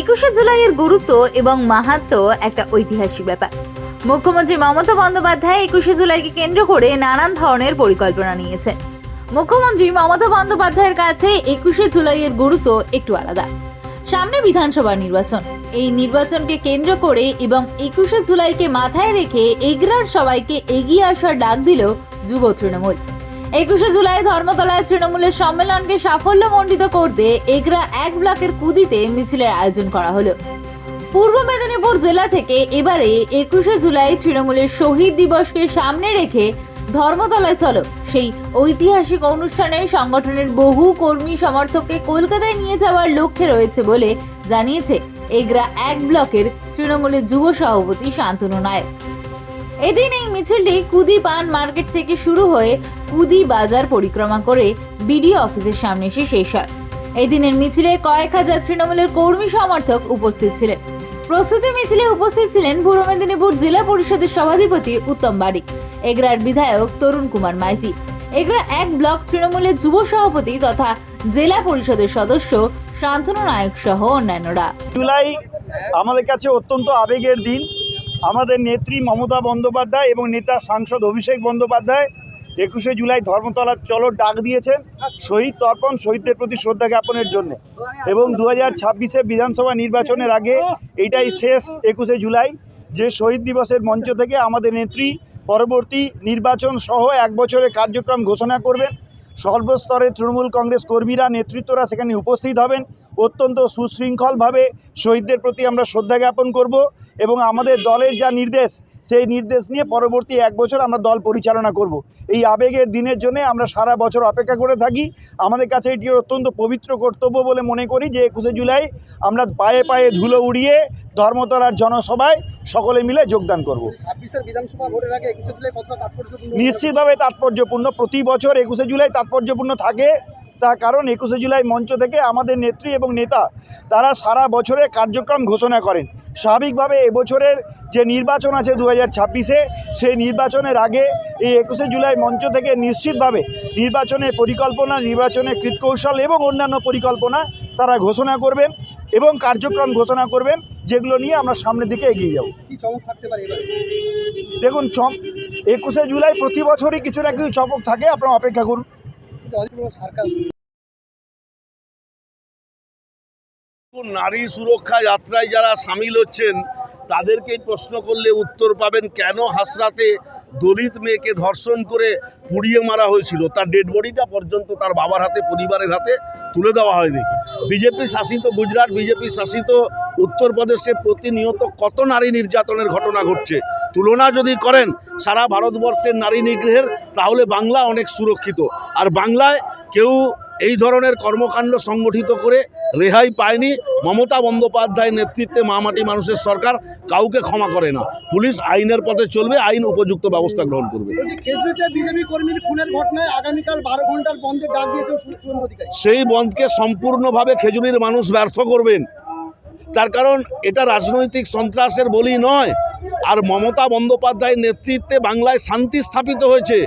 একুশে জুলাইয়ের গুরুত্ব এবং মাহাত্ম একটা ঐতিহাসিক ব্যাপার। মুখ্যমন্ত্রী মমতা বন্দ্যোপাধ্যায় একুশে জুলাইকে কেন্দ্র করে নানান ধরনের পরিকল্পনা নিয়েছে মুখ্যমন্ত্রী মমতা বন্দ্যোপাধ্যায়ের কাছে একুশে জুলাইয়ের গুরুত্ব একটু আলাদা। সামনে বিধানসভা নির্বাচন। এই নির্বাচনকে কেন্দ্র করে এবং একুশে জুলাইকে মাথায় রেখে এগরার সবাইকে এগিয়ে আসার ডাক দিল যুব তৃণমূল। একুশে জুলাই ধর্মতলায় তৃণমূলের সম্মেলনকে সাফল্য সাফল্যমণ্ডিত করতে এগরা এক ব্লকের কুদিতে মিছিলের আয়োজন করা হলো। পূর্ব মেদিনীপুর জেলা থেকে এবারে একুশে জুলাই তৃণমূলের শহীদ দিবসকে সামনে রেখে ধর্মতলায় চলো। সেই ঐতিহাসিক অনুষ্ঠানে সংগঠনের বহু কর্মী সমর্থককে কলকাতায় নিয়ে যাওয়ার লক্ষ্যে রয়েছে বলে জানিয়েছে এগরা এক ব্লকের তৃণমূলের যুব সভাপতি শান্তনু নায়ক। এদিন এই মিছিলটি কুদি পান মার্কেট থেকে শুরু হয়ে কুদি বাজার পরিক্রমা করে বিডিও অফিসের সামনে এসে শেষ হয়। এই দিনের মিছিলে কয়েক হাজার তৃণমূলের কর্মী সমর্থক উপস্থিত ছিলেন। প্রস্তুতি মিছিলে উপস্থিত ছিলেন পূর্ব মেদিনীপুর জেলা পরিষদের সভাধিপতি উত্তম বারিক, এগরার বিধায়ক তরুণ কুমার মাইতি, এগরা এক ব্লক তৃণমূলের যুব সভাপতি তথা জেলা পরিষদের সদস্য শান্তনু নায়ক সহ অন্যান্যরা। জুলাই আমাদের কাছে অত্যন্ত আবেগের দিন। আমাদের নেত্রী মমতা বন্দ্যোপাধ্যায় এবং নেতা সাংসদ অভিষেক বন্দ্যোপাধ্যায় একুশে জুলাই ধর্মতলার চলো ডাক দিয়েছেন শহীদ তর্পণ শহীদদের প্রতি শ্রদ্ধা জ্ঞাপনের জন্য। এবং দু হাজার ছাব্বিশে বিধানসভা নির্বাচনের আগে এইটাই শেষ একুশে জুলাই, যে শহীদ দিবসের মঞ্চ থেকে আমাদের নেত্রী পরবর্তী নির্বাচন সহ এক বছরের কার্যক্রম ঘোষণা করবেন। সর্বস্তরের তৃণমূল কংগ্রেস কর্মীরা, নেতৃত্বরা সেখানে উপস্থিত হবেন। অত্যন্ত সুশৃঙ্খলভাবে শহীদদের প্রতি আমরা শ্রদ্ধা জ্ঞাপন করব এবং আমাদের দলের যা নির্দেশ সেই নির্দেশ নিয়ে পরবর্তী এক বছর আমরা দল পরিচালনা করব। এই আবেগের দিনের জন্য আমরা সারা বছর অপেক্ষা করে থাকি। আমাদের কাছে এটি অত্যন্ত পবিত্র কর্তব্য বলে মনে করি যে একুশে জুলাই আমরা পায়ে পায়ে ধুলো উড়িয়ে ধর্মতলার জনসভায় সকলে মিলে যোগদান করব। নিশ্চিতভাবে তাৎপর্যপূর্ণ। প্রতি বছর একুশে জুলাই তাৎপর্যপূর্ণ থাকে। তার কারণ একুশে জুলাই মঞ্চ থেকে আমাদের নেত্রী এবং নেতা তারা সারা বছরে কার্যক্রম ঘোষণা করেন। স্বাভাবিকভাবে এবছরের যে নির্বাচন আছে দু হাজার ছাব্বিশে সেই নির্বাচনের আগে এই একুশে জুলাই মঞ্চ থেকে নিশ্চিতভাবে নির্বাচনের পরিকল্পনা নির্বাচনের কৃতকৌশল এবং অন্যান্য পরিকল্পনা তারা ঘোষণা করবেন এবং কার্যক্রম ঘোষণা করবেন যেগুলো নিয়ে আমরা সামনের দিকে এগিয়ে যাব। কি চমক থাকতে পারে এবারে? দেখুন চম একুশে জুলাই প্রতি বছরই কিছু না কিছু চমক থাকে আপনারা অপেক্ষা করুন। নারী সুরক্ষা যাত্রায় যারা সামিল হচ্ছেন তাদেরকেই প্রশ্ন করলে উত্তর পাবেন কেন হাসরাতে দলিত মেয়েকে ধর্ষণ করে পুড়িয়ে মারা হয়েছিল। তার ডেড বডিটা পর্যন্ত তার বাবার হাতে, পরিবারের হাতে তুলে দেওয়া হয়নি। বিজেপি শাসিত গুজরাট, বিজেপি শাসিত উত্তরপ্রদেশে প্রতিনিয়ত কত নারী নির্যাতনের ঘটনা ঘটছে? তুলনা যদি করেন, সারা ভারতবর্ষের নারী নিগ্রহের তাহলে বাংলা অনেক সুরক্ষিত। আর বাংলায় কেউ এই ধরনের কর্মকাণ্ড সংগঠিত করে রেহাই পায়নি মমতা বন্দ্যোপাধ্যায়ের নেতৃত্বে মামাটি মানুষের সরকার কাউকে ক্ষমা করে না। পুলিশ আইনের পথে চলবে আইন উপযুক্ত ব্যবস্থা গ্রহণ করবে। সেই বন্ধকে সম্পূর্ণভাবে খেজুরির মানুষ ব্যর্থ করবেন। তার কারণ এটা রাজনৈতিক সন্ত্রাসের বলি নয়। আর মমতা বন্দ্যোপাধ্যায়ের নেতৃত্বে বাংলায় শান্তি স্থাপিত হয়েছে।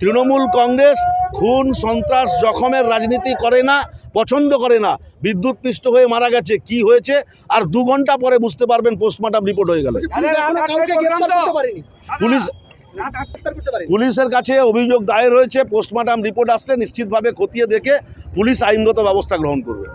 তৃণমূল কংগ্রেস খুন সন্ত্রাস জখমের রাজনীতি করে না পছন্দ করে না। বিদ্যুৎ পৃষ্ঠ হয়ে মারা গেছে কি হয়েছে? আর দু ঘণ্টা পরে বুঝতে পারবেন পোস্টমর্টম রিপোর্ট হয়ে গেলে। পুলিশ পুলিশের কাছে অভিযোগ দায়ের হয়েছে পোস্টমর্টম রিপোর্ট আসলে নিশ্চিতভাবে খতিয়ে দেখে পুলিশ আইনগত ব্যবস্থা গ্রহণ করবে।